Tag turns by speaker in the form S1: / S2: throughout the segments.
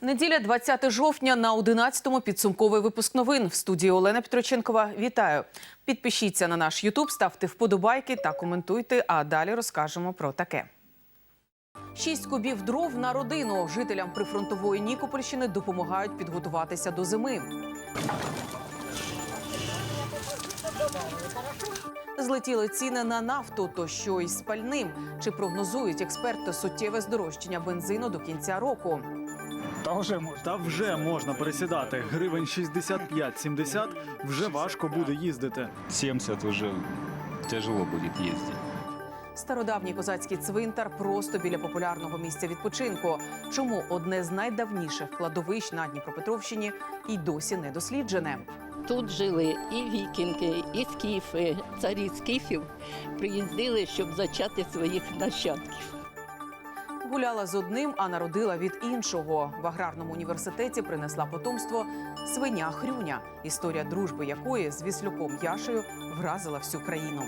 S1: Неділя 20 жовтня на 11-му підсумковий випуск новин в студії Олена Петроченкова. Вітаю! Підпишіться на наш Ютуб, ставте вподобайки та коментуйте. А далі розкажемо про таке. Шість кубів дров на родину жителям прифронтової Нікопольщини допомагають підготуватися до зими. Злетіли ціни на нафту, то що із спальним. Чи прогнозують експерти суттєве здорожчання бензину до кінця року?
S2: Та вже можна. Та вже можна пересідати. Гривень 65-70 вже важко буде їздити.
S3: 70 уже тяжело будет ездить.
S1: Стародавній козацький цвинтар просто біля популярного місця відпочинку. Чому одне з найдавніших кладовищ на Дніпропетровщині і досі не досліджене?
S4: Тут жили і вікінги, і скіфи, царі скіфів приїздили, щоб зачати своїх нащадків.
S1: Гуляла з одним, а народила від іншого. В аграрному університеті принесла потомство свиня Хрюня, історія дружби якої з Віслюком Яшею вразила всю країну.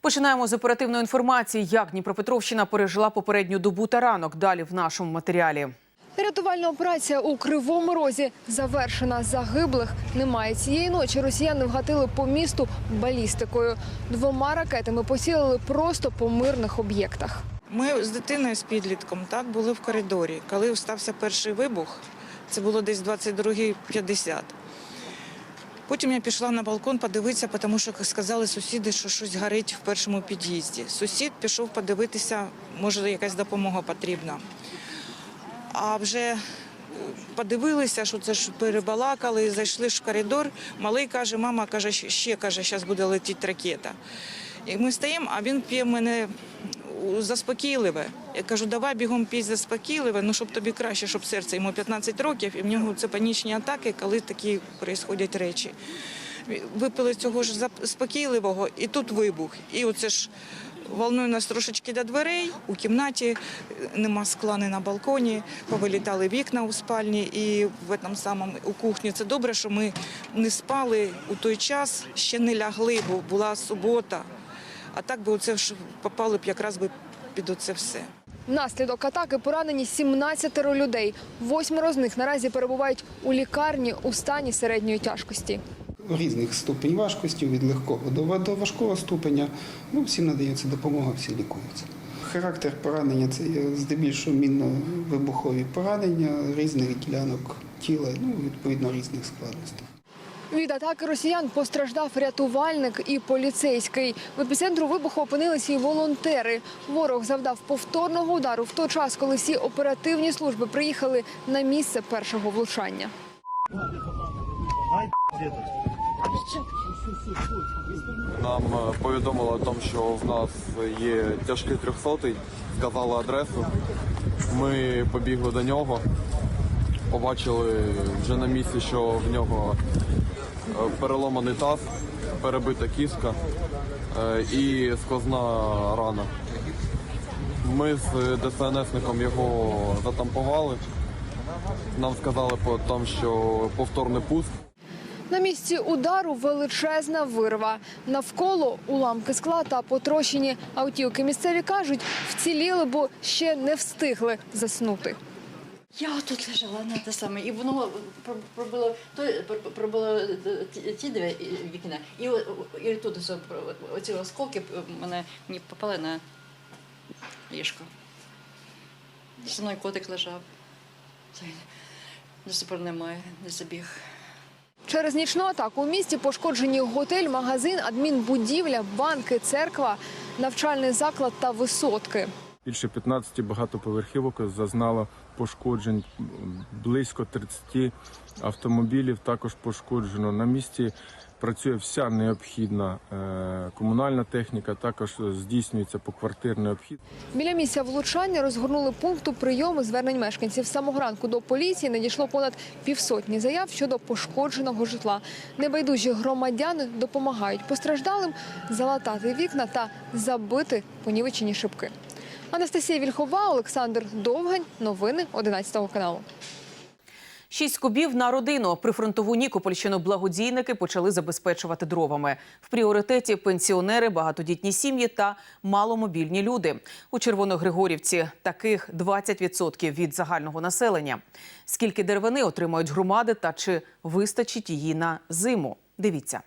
S1: Починаємо з оперативної інформації, як Дніпропетровщина пережила попередню добу та ранок. Далі в нашому матеріалі.
S5: Рятувальна операція у Кривому Розі завершена. Загиблих немає. Цієї ночі росіяни вгатили по місту балістикою. Двома ракетами поцілили просто по мирних об'єктах.
S6: Ми з дитиною, з підлітком, так були в коридорі. Коли стався перший вибух, це було десь 22.50. Потім я пішла на балкон подивитися, тому що сказали сусіди, що щось горить в першому під'їзді. Сусід пішов подивитися, може, якась допомога потрібна. А вже подивилися, що це ж перебалакали, зайшли ж в коридор. Малий каже, мама каже, ще каже, зараз буде летіти ракета. І ми стоїмо, а він п'є мене заспокійливе. Я кажу, давай бігом пій заспокійливе, ну щоб тобі краще, щоб серце йому 15 років, і в нього це панічні атаки, коли такі відбуваються речі. Випили цього ж заспокійливого, і тут вибух. І оце ж волнує нас трошечки до дверей. У кімнаті нема скла ні на балконі, повилітали вікна у спальні і в этом самому у кухні. Це добре, що ми не спали у той час, ще не лягли, бо була субота. А так би оце ж попали б якраз би під оце все.
S5: Внаслідок атаки поранені 17 людей. Восьмеро з них наразі перебувають у лікарні у стані середньої тяжкості.
S7: Різних ступень важкості, від легкого до, важкого ступеня. Ну, всім надається допомога, всі лікуються. Характер поранення це здебільшого мінно-вибухові поранення різних ділянок тіла, ну, відповідно різних складностей.
S5: Від атаки росіян постраждав рятувальник і поліцейський. В епіцентру вибуху опинилися і волонтери. Ворог завдав повторного удару в той час, коли всі оперативні служби приїхали на місце першого влучання.
S8: Нам е, повідомили о тому, що в нас є тяжкий трьохсотий, сказали адресу. Ми побігли до нього, побачили вже на місці, що в нього е, переломаний таз, перебита кістка е, і сквозна рана. Ми з ДСНСником його затампували. Нам сказали що повторний пуск.
S5: На місці удару величезна вирва. Навколо уламки скла та потрощені автівки. Місцеві кажуть, вціліли, бо ще не встигли заснути.
S9: Я тут лежала на те саме, і воно пробило то пробило е, ті- дві вікна, і, і тут оці осколки мене мені попали на ліжко. Зі мною котик лежав. До сих немає, не забіг.
S5: Через нічну атаку у місті пошкоджені готель, магазин, адмінбудівля, банки, церква, навчальний заклад та висотки.
S10: Більше 15 багатоповерхівок зазнало пошкоджень, близько 30 автомобілів також пошкоджено. На місці працює вся необхідна е, комунальна техніка, також здійснюється поквартирний обхід.
S5: Біля місця влучання розгорнули пункту прийому звернень мешканців. Самого ранку до поліції надійшло понад півсотні заяв щодо пошкодженого житла. Небайдужі громадяни допомагають постраждалим залатати вікна та забити понівечені шибки. Анастасія Вільхова, Олександр Довгань. Новини 11 каналу.
S1: Шість кубів на родину. Прифронтову Нікопольщину благодійники почали забезпечувати дровами. В пріоритеті пенсіонери, багатодітні сім'ї та маломобільні люди. У Червоногригорівці таких 20% від загального населення. Скільки деревини отримають громади та чи вистачить її на зиму? Дивіться.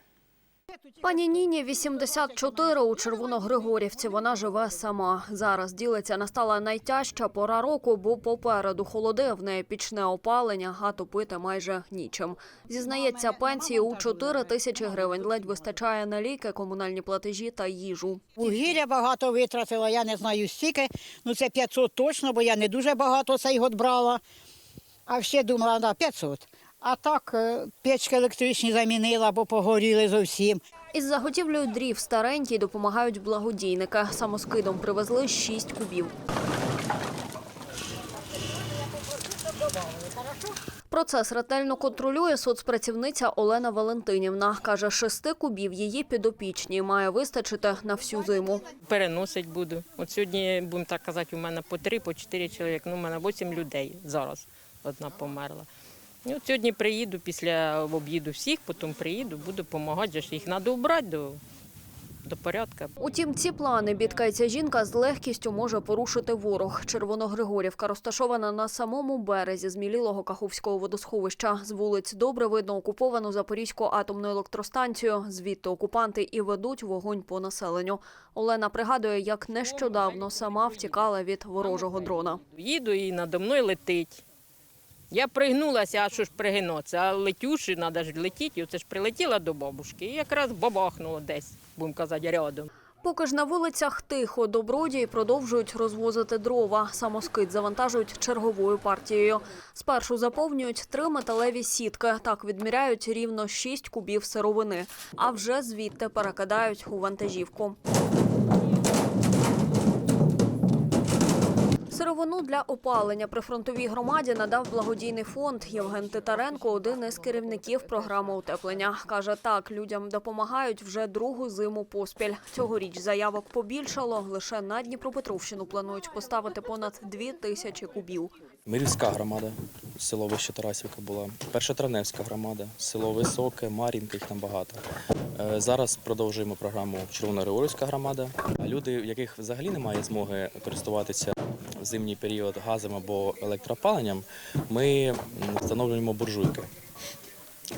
S11: Пані Ніні 84 у Червоногригорівці. Вона живе сама. Зараз ділиться настала найтяжча пора року, бо попереду холоди, в неї пічне опалення, а топити майже нічим. Зізнається, пенсії у 4 тисячі гривень ледь вистачає на ліки, комунальні платежі та їжу.
S12: Вугілля багато витратила, я не знаю стільки. Ну це 500 точно, бо я не дуже багато цей год брала. А ще думала, да, 500. А так е, печки електричні замінила, бо погоріли зовсім.
S11: Із заготівлею дрів старенькій допомагають благодійники. Самоскидом привезли 6 кубів. Процес ретельно контролює соцпрацівниця Олена Валентинівна. Каже, шести кубів її підопічні має вистачити на всю зиму.
S13: переносить буду. От сьогодні, будемо так казати, у мене по три, по чотири чоловік. Ну, у мене вісім людей зараз. Одна померла. І от сьогодні приїду після об'їду всіх, потім приїду, буду допомагати, їх треба вбрати до, до порядку.
S11: Утім, ці плани, бідкається жінка, з легкістю може порушити ворог. Червоногригорівка розташована на самому березі змілілого Каховського водосховища. З вулиць добре видно окуповану Запорізьку атомну електростанцію. Звідти окупанти і ведуть вогонь по населенню. Олена пригадує, як нещодавно сама втікала від ворожого дрона.
S13: Їду і надо мною летить. Я пригнулася, а що ж пригинутися? А летюші, треба ж летіти. Оце ж прилетіла до бабушки і якраз бабахнуло десь, будемо казати, рядом.
S11: Поки ж на вулицях тихо, добродії продовжують розвозити дрова. Самоскид завантажують черговою партією. Спершу заповнюють три металеві сітки. Так відміряють рівно 6 кубів сировини. А вже звідти перекидають у вантажівку. Сировину для опалення при фронтовій громаді надав благодійний фонд. Євген Титаренко – один із керівників програми утеплення. Каже, так, людям допомагають вже другу зиму поспіль. Цьогоріч заявок побільшало. Лише на Дніпропетровщину планують поставити понад дві тисячі кубів.
S14: Мирівська громада, село Вище Тарасівка була, Першотравневська громада, село Високе, Мар'їнка, їх там багато. Е, Зараз продовжуємо програму Червоногригорівська громада. Люди, в яких взагалі немає змоги користуватися в зимній період газом або електроопаленням, ми встановлюємо буржуйки.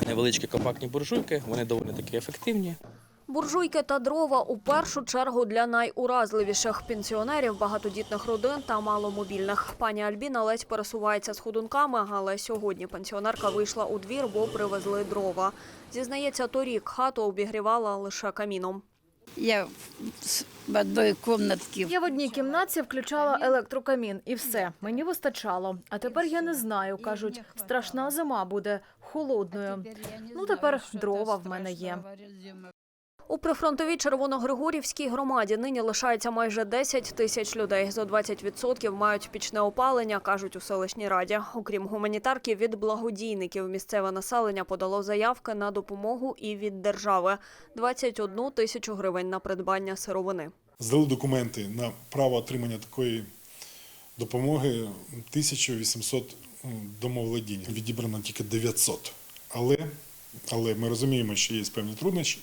S14: Невеличкі компактні буржуйки, вони доволі таки ефективні.
S11: Буржуйки та дрова у першу чергу для найуразливіших пенсіонерів, багатодітних родин та маломобільних. Пані Альбіна ледь пересувається з ходунками, але сьогодні пенсіонерка вийшла у двір, бо привезли дрова. Зізнається, торік хату обігрівала лише каміном.
S12: Я в одній кімнатці.
S5: Я в одній кімнаті включала електрокамін і все. Мені вистачало. А тепер я не знаю. кажуть, страшна зима буде холодною. Ну тепер дрова в мене є.
S11: У прифронтовій Червоногригорівській громаді нині лишається майже 10 тисяч людей. Зо 20% мають пічне опалення, кажуть у селищній раді. Окрім гуманітарки, від благодійників місцеве населення подало заявки на допомогу і від держави – 21 тисячу гривень на придбання сировини.
S15: здали документи на право отримання такої допомоги 1800 домоволодінь. Відібрано тільки 900. Але, але ми розуміємо, що є певні труднощі.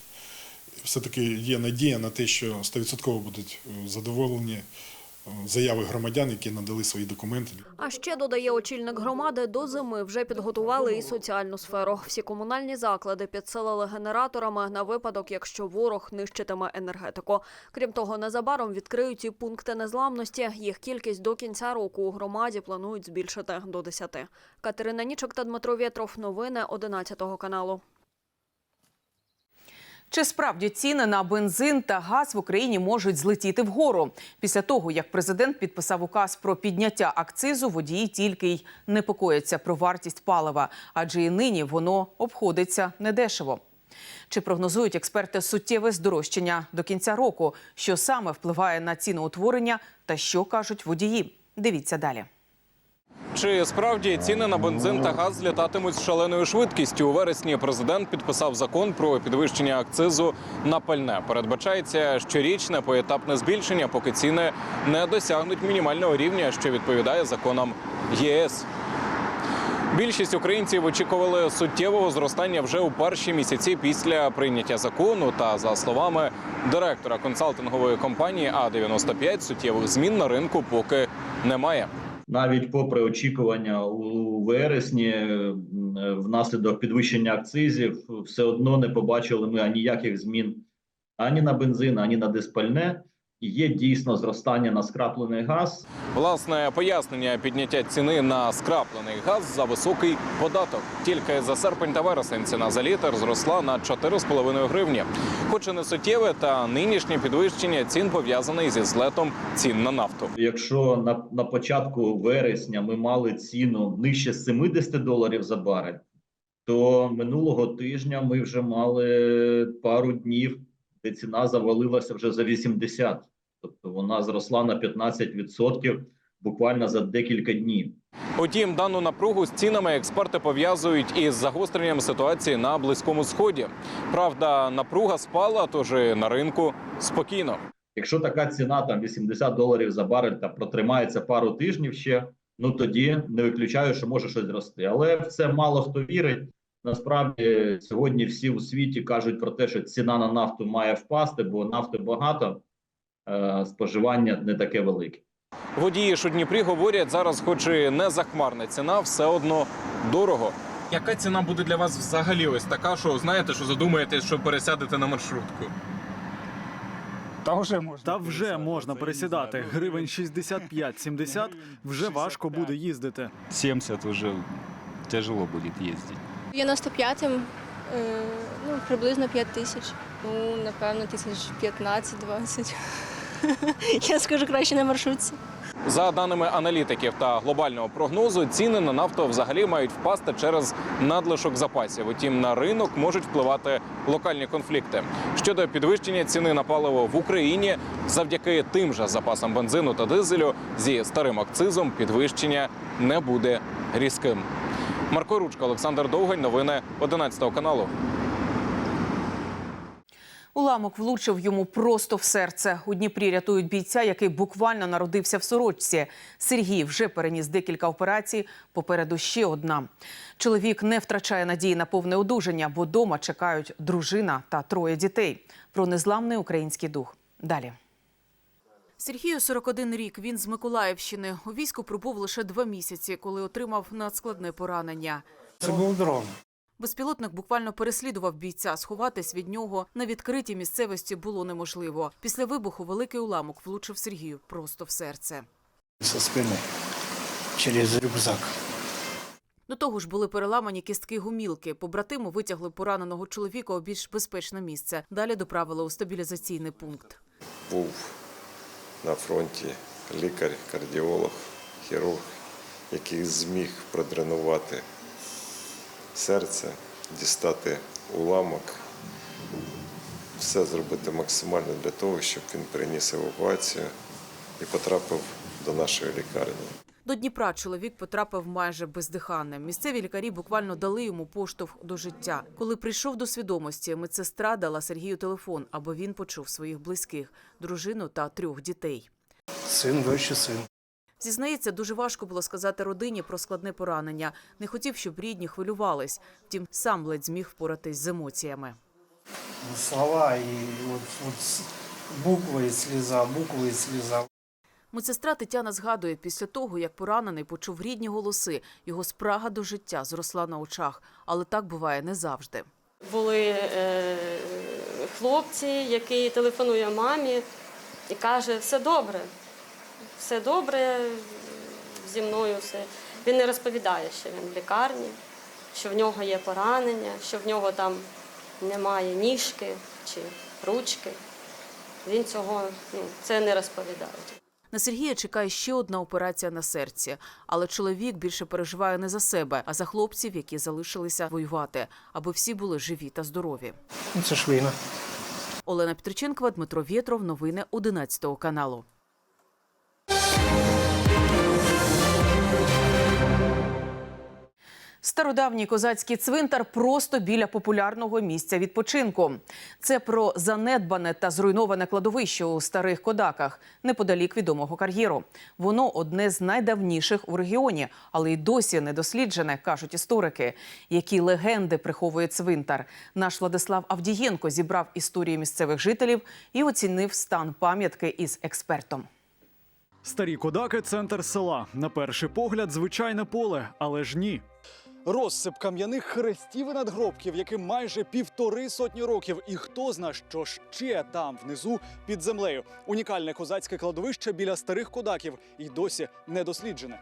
S15: Все-таки є надія на те, що 100% будуть е, задоволені е, заяви громадян, які надали свої документи.
S11: А ще, додає очільник громади, до зими вже підготували і соціальну сферу. Всі комунальні заклади підсилили генераторами на випадок, якщо ворог нищитиме енергетику. Крім того, незабаром відкриють і пункти незламності. Їх кількість до кінця року у громаді планують збільшити до 10. Катерина Нічок та Дмитро Вєтров. Новини 11 каналу.
S1: Чи справді ціни на бензин та газ в Україні можуть злетіти вгору? Після того, як президент підписав указ про підняття акцизу, водії тільки й непокояться про вартість палива, адже і нині воно обходиться недешево. Чи прогнозують експерти суттєве здорожчання до кінця року? Що саме впливає на ціноутворення та що кажуть водії? Дивіться далі.
S16: Чи справді ціни на бензин та газ злітатимуть з шаленою швидкістю? У вересні президент підписав закон про підвищення акцизу на пальне. Передбачається щорічне поетапне збільшення, поки ціни не досягнуть мінімального рівня, що відповідає законам ЄС. Більшість українців очікували суттєвого зростання вже у перші місяці після прийняття закону. Та за словами директора консалтингової компанії А 95 суттєвих змін на ринку поки немає.
S17: Навіть попри очікування у вересні, внаслідок підвищення акцизів, все одно не побачили ми ніяких змін ані на бензин, ані на диспальне. Є дійсно зростання на скраплений газ.
S16: Власне пояснення підняття ціни на скраплений газ за високий податок. Тільки за серпень та вересень ціна за літр зросла на 4,5 гривні. Хоч і не суттєве, та нинішнє підвищення цін пов'язане зі злетом цін на нафту.
S17: Якщо на, на початку вересня ми мали ціну нижче 70 доларів за барель, то минулого тижня ми вже мали пару днів, де ціна завалилася вже за 80. Тобто вона зросла на 15% буквально за декілька днів.
S16: Утім, дану напругу з цінами експерти пов'язують із загостренням ситуації на близькому сході. Правда, напруга спала, тож і на ринку спокійно.
S17: Якщо така ціна там 80 доларів за барель та протримається пару тижнів ще, ну тоді не виключаю, що може щось зрости. Але в це мало хто вірить. Насправді сьогодні всі у світі кажуть про те, що ціна на нафту має впасти, бо нафти багато, е, споживання не таке велике.
S16: Водії ж у Дніпрі говорять зараз, хоч і не захмарна ціна, все одно дорого. Яка ціна буде для вас взагалі ось така, що знаєте, що задумаєтесь, що пересядете на маршрутку?
S2: Та вже можна. Та вже можна пересідати. Гривень 65-70 вже важко буде їздити.
S3: 70 уже тяжело будет ездить.
S18: 95-м е, ну, приблизно 5 тисяч. Ну, напевно, тисяч 15-20. Я скажу краще на маршрутці.
S16: За даними аналітиків та глобального прогнозу, ціни на нафту взагалі мають впасти через надлишок запасів. Утім, на ринок можуть впливати локальні конфлікти. Щодо підвищення ціни на паливо в Україні, завдяки тим же запасам бензину та дизелю зі старим акцизом підвищення не буде різким. Марко Ручка, Олександр Довгань, новини 11 каналу.
S1: Уламок влучив йому просто в серце. У Дніпрі рятують бійця, який буквально народився в сорочці. Сергій вже переніс декілька операцій. Попереду ще одна. Чоловік не втрачає надії на повне одужання, бо дома чекають дружина та троє дітей. Про незламний український дух. Далі. Сергію 41 рік. Він з Миколаївщини. У війську пробув лише два місяці, коли отримав надскладне поранення.
S19: Це був дрон.
S1: Безпілотник буквально переслідував бійця. Сховатись від нього на відкритій місцевості було неможливо. Після вибуху великий уламок влучив Сергію просто в серце.
S19: Со спини через рюкзак.
S1: До того ж були переламані кістки гумілки. Побратиму витягли пораненого чоловіка у більш безпечне місце. Далі доправили у стабілізаційний пункт.
S20: був на фронті лікар, кардіолог, хірург, який зміг продренувати серце, дістати уламок, все зробити максимально для того, щоб він приніс евакуацію і потрапив до нашої лікарні.
S1: До Дніпра чоловік потрапив майже бездиханним. Місцеві лікарі буквально дали йому поштовх до життя. Коли прийшов до свідомості, медсестра дала Сергію телефон, аби він почув своїх близьких, дружину та трьох дітей.
S19: Син вище син.
S1: Зізнається, дуже важко було сказати родині про складне поранення. Не хотів, щоб рідні хвилювались. Втім, сам ледь зміг впоратись з емоціями.
S19: Слова і от, от букви і сліза, букви і сліза.
S1: Медсестра Тетяна згадує, після того, як поранений почув рідні голоси, його спрага до життя зросла на очах. Але так буває не завжди.
S21: Були е, хлопці, який телефонує мамі і каже, все добре, все добре зі мною все. Він не розповідає, що він в лікарні, що в нього є поранення, що в нього там немає ніжки чи ручки. Він цього ну, це не розповідає.
S1: На Сергія чекає ще одна операція на серці, але чоловік більше переживає не за себе, а за хлопців, які залишилися воювати, аби всі були живі та здорові.
S19: Ну, Це ж війна.
S1: Олена Петриченкова, Дмитро Вєтров. Новини 11 каналу. Стародавній козацький цвинтар просто біля популярного місця відпочинку. Це про занедбане та зруйноване кладовище у старих кодаках, неподалік відомого кар'єру. Воно одне з найдавніших у регіоні, але й досі не досліджене, кажуть історики. Які легенди приховує цвинтар? Наш Владислав Авдієнко зібрав історії місцевих жителів і оцінив стан пам'ятки із експертом.
S2: Старі кодаки центр села. На перший погляд, звичайне поле, але ж ні. Розсип кам'яних хрестів і надгробків, яким майже півтори сотні років. І хто зна, що ще там внизу під землею. Унікальне козацьке кладовище біля старих кодаків і досі не досліджене.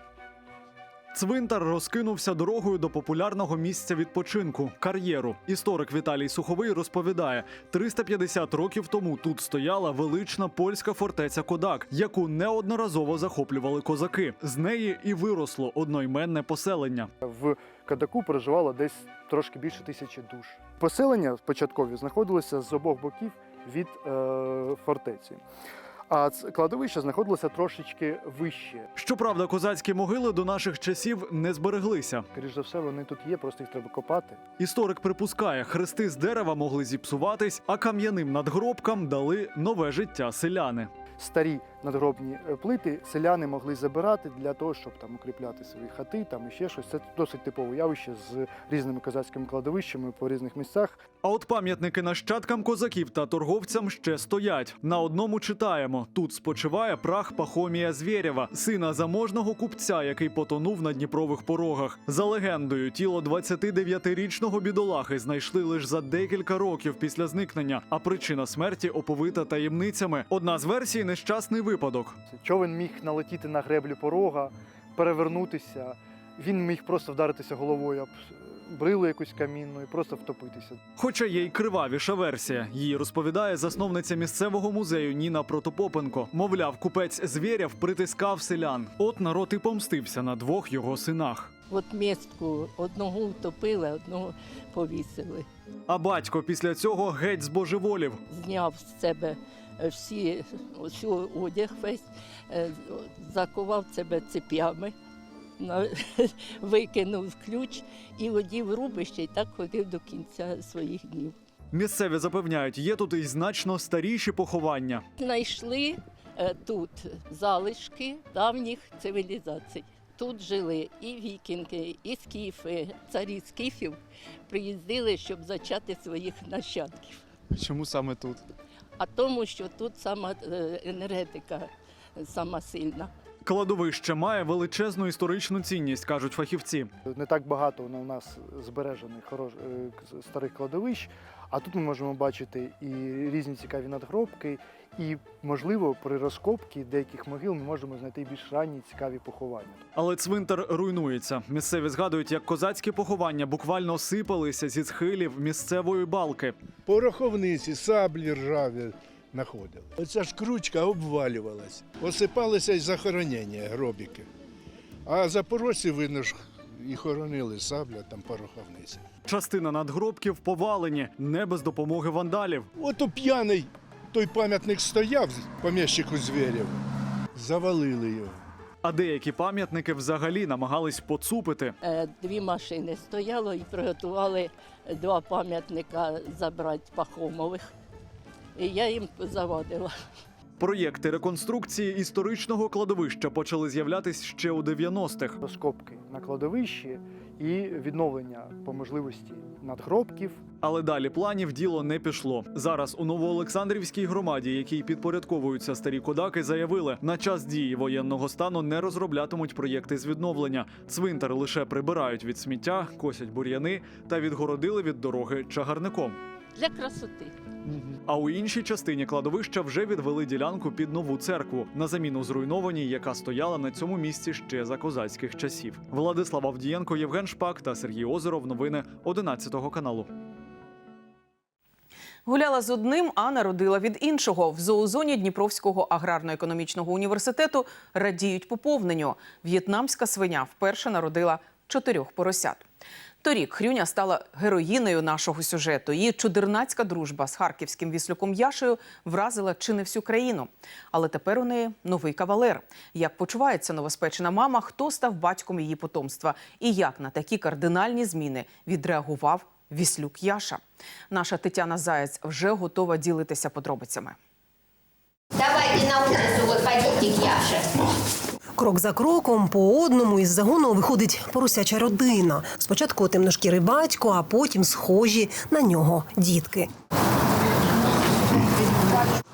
S2: Цвинтар розкинувся дорогою до популярного місця відпочинку кар'єру. Історик Віталій Суховий розповідає: 350 років тому тут стояла велична польська фортеця Кодак, яку неодноразово захоплювали козаки. З неї і виросло одноіменне поселення.
S22: В Кадаку проживало десь трошки більше тисячі душ. Поселення початкові знаходилося з обох боків від е, фортеці. А кладовище знаходилося трошечки вище.
S2: Щоправда, козацькі могили до наших часів не збереглися.
S22: Скоріш за все, вони тут є, просто їх треба копати.
S2: Історик припускає, хрести з дерева могли зіпсуватись, а кам'яним надгробкам дали нове життя селяни.
S22: Старі надгробні е, плити селяни могли забирати для того, щоб там укріпляти свої хати, там і ще щось. Це досить типове явище з різними козацькими кладовищами по різних місцях.
S2: А от пам'ятники нащадкам козаків та торговцям ще стоять. На одному читаємо: тут спочиває прах Пахомія Звєрєва, сина заможного купця, який потонув на Дніпрових порогах. За легендою, тіло 29-річного бідолахи знайшли лише за декілька років після зникнення. А причина смерті оповита таємницями. Одна з версій нещасний випадок.
S22: Човен міг налетіти на греблю порога, перевернутися. Він міг просто вдаритися головою об брилу якусь камінну і просто втопитися.
S2: Хоча є й кривавіша версія. Її розповідає засновниця місцевого музею Ніна Протопопенко. Мовляв, купець звіряв притискав селян. От народ і помстився на двох його синах.
S23: От містку одного втопили, одного повісили.
S2: А батько після цього геть збожеволів.
S23: Зняв з себе всі, всю одяг весь, е, закував себе цепями, викинув ключ і одів рубище, і так ходив до кінця своїх днів.
S2: Місцеві запевняють, є тут і значно старіші поховання.
S23: Знайшли е, тут залишки давніх цивілізацій. Тут жили і вікінги, і скіфи, царі скіфів приїздили, щоб зачати своїх нащадків.
S24: Чому саме тут?
S23: А тому, що тут сама е, енергетика сама сильна.
S2: Кладовище має величезну історичну цінність, кажуть фахівці.
S22: Не так багато у нас збережених е, старих кладовищ, а тут ми можемо бачити і різні цікаві надгробки, і, можливо, при розкопці деяких могил ми можемо знайти більш ранні цікаві поховання.
S2: Але цвинтар руйнується. Місцеві згадують, як козацькі поховання буквально сипалися зі схилів місцевої балки.
S25: Пороховниці, саблі ржаві знаходили. Оця ж кручка обвалювалась. Осипалися й захоронення гробіки. А запорожці, видно ж, і хоронили сабля, там пороховниці.
S2: Частина надгробків повалені, не без допомоги вандалів.
S25: Ото п'яний той пам'ятник стояв, поміщику звірів. Завалили його.
S2: А деякі пам'ятники взагалі намагались поцупити.
S23: Е, Дві машини стояло і приготували два пам'ятника забрати Пахомових. І я їм завадила.
S2: Проєкти реконструкції історичного кладовища почали з'являтись ще у 90-х.
S22: Розкопки на кладовищі і відновлення по можливості надгробків.
S2: Але далі планів діло не пішло. Зараз у Новоолександрівській громаді, якій підпорядковуються старі кодаки, заявили, на час дії воєнного стану не розроблятимуть проєкти з відновлення. Цвинтар лише прибирають від сміття, косять бур'яни та відгородили від дороги чагарником.
S23: Для красоти.
S2: А у іншій частині кладовища вже відвели ділянку під нову церкву на заміну зруйнованій, яка стояла на цьому місці ще за козацьких часів. Владислав Авдієнко, Євген Шпак та Сергій Озеров. Новини 11 каналу.
S1: Гуляла з одним, а народила від іншого. В зоозоні Дніпровського аграрно-економічного університету радіють поповненню. В'єтнамська свиня вперше народила чотирьох поросят. Торік Хрюня стала героїнею нашого сюжету. Її чудернацька дружба з харківським віслюком Яшею вразила чи не всю країну. Але тепер у неї новий кавалер. Як почувається новоспечена мама, хто став батьком її потомства, і як на такі кардинальні зміни відреагував віслюк Яша. Наша Тетяна Заєць вже готова ділитися подробицями.
S26: Давайте на улицу, вот Яше.
S27: Крок за кроком по одному із загону виходить поросяча родина. Спочатку темношкірий батько, а потім схожі на нього дітки.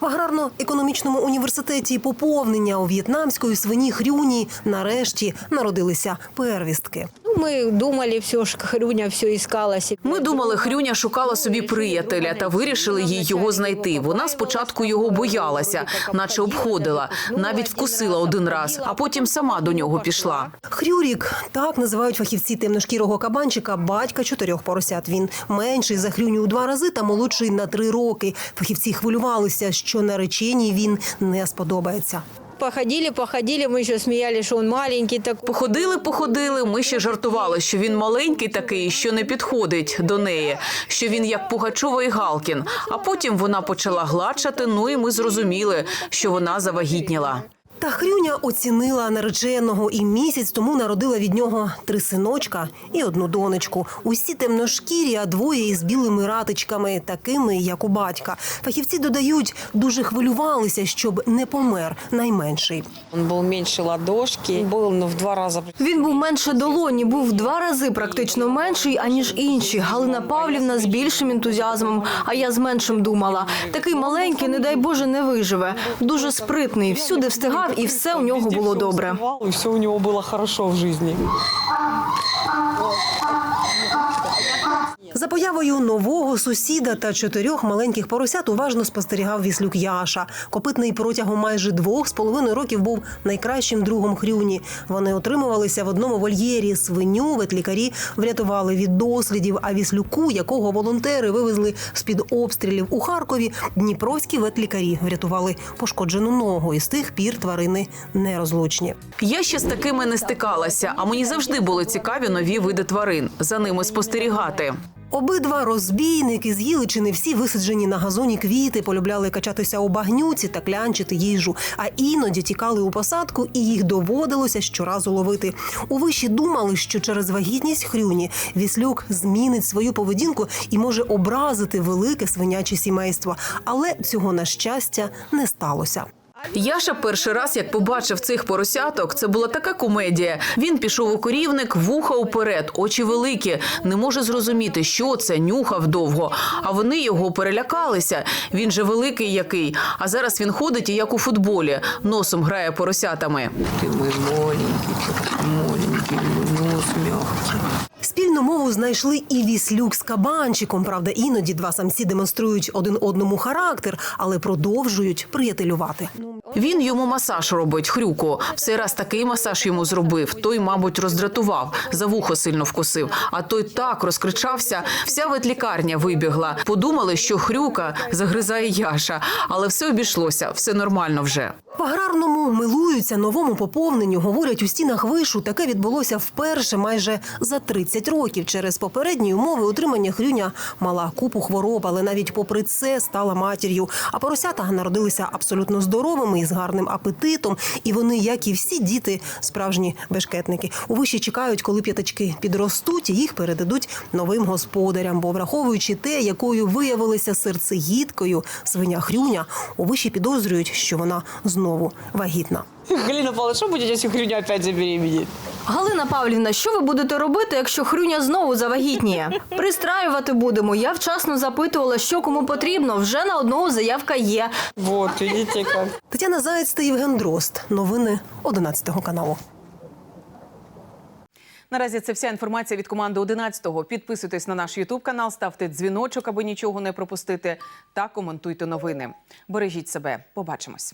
S27: В аграрно-економічному університеті поповнення у в'єтнамської свині хрюні нарешті народилися первістки.
S28: Ми думали, все ж Хрюня все іскала себе.
S1: Ми думали, Хрюня шукала собі приятеля та вирішили їй його знайти. Вона спочатку його боялася, наче обходила, навіть вкусила один раз, а потім сама до нього пішла.
S27: Хрюрік так називають фахівці темношкірого кабанчика батька чотирьох поросят. Він менший за хрюню у два рази та молодший на три роки. Фахівці хвилювалися, що нареченій він не сподобається.
S28: Походили, походили, ми ще сміялися, що він маленький такий.
S1: Походили, походили. Ми ще жартували, що він маленький такий, що не підходить до неї, що він як Пугачова і Галкін. А потім вона почала гладшати. Ну і ми зрозуміли, що вона завагітніла.
S27: Та Хрюня оцінила нареченого і місяць тому народила від нього три синочка і одну донечку. Усі темношкірі, а двоє із білими ратичками, такими, як у батька. Фахівці додають, дуже хвилювалися, щоб не помер найменший.
S28: Він був менше ладошки, був ну, в два рази.
S24: Він був менше долоні, був в два рази практично менший, аніж інші. Галина Павлівна з більшим ентузіазмом, а я з меншим думала. Такий маленький, не дай Боже, не виживе. Дуже спритний, всюди встигав, і все у нього було добре.
S28: І все у нього було хорошо в житті.
S27: За появою нового сусіда та чотирьох маленьких поросят уважно спостерігав віслюк Яша. Копитний протягом майже двох з половиною років був найкращим другом хрюні. Вони отримувалися в одному вольєрі. Свиню ветлікарі врятували від дослідів. А віслюку, якого волонтери вивезли з під обстрілів у Харкові, дніпровські ветлікарі врятували пошкоджену ногу. І з тих пір тварини нерозлучні.
S1: Я ще з такими не стикалася, а мені завжди були цікаві нові види тварин. За ними спостерігати.
S27: Обидва розбійники з'їли чи не всі висаджені на газоні квіти, полюбляли качатися у багнюці та клянчити їжу, а іноді тікали у посадку, і їх доводилося щоразу ловити. У виші думали, що через вагітність хрюні віслюк змінить свою поведінку і може образити велике свиняче сімейство. Але цього на щастя не сталося.
S1: Яша перший раз, як побачив цих поросяток, це була така комедія. Він пішов у корівник, вуха уперед, очі великі. Не може зрозуміти, що це, нюхав довго. А вони його перелякалися. Він же великий який. А зараз він ходить і як у футболі, носом грає поросятами.
S28: Ти мій маленький, маленький, нос м'який.
S27: Спільну мову знайшли і віслюк з кабанчиком. Правда, іноді два самці демонструють один одному характер, але продовжують приятелювати.
S1: Він йому масаж робить, хрюку. В цей раз такий масаж йому зробив. Той, мабуть, роздратував, за вухо сильно вкусив. А той так розкричався. Вся ветлікарня вибігла. Подумали, що хрюка загризає Яша, але все обійшлося, все нормально вже.
S27: В аграрному милуються новому поповненню. Говорять, у стінах вишу таке відбулося вперше майже за 30 років. Через попередні умови утримання хрюня мала купу хвороб, але навіть попри це стала матір'ю. А поросята народилися абсолютно здоровими і з гарним апетитом. І вони, як і всі діти, справжні бешкетники. У виші чекають, коли п'ятачки підростуть, і їх передадуть новим господарям. Бо враховуючи те, якою виявилася серцегідкою свиня хрюня, у виші підозрюють, що вона знову вагітна.
S28: Галина Павловна, що буде, якщо Хрюня опять забеременеет?
S24: Галина Павлівна, що ви будете робити, якщо хрюня знову завагітніє? Пристраювати будемо. Я вчасно запитувала, що кому потрібно. Вже на одного заявка є.
S28: Вот, видите, как.
S27: Тетяна Заєць та Євген Дрозд. Новини 11 каналу.
S1: Наразі це вся інформація від команди 11-го. Підписуйтесь на наш Ютуб канал, ставте дзвіночок, аби нічого не пропустити, та коментуйте новини. Бережіть себе. Побачимось.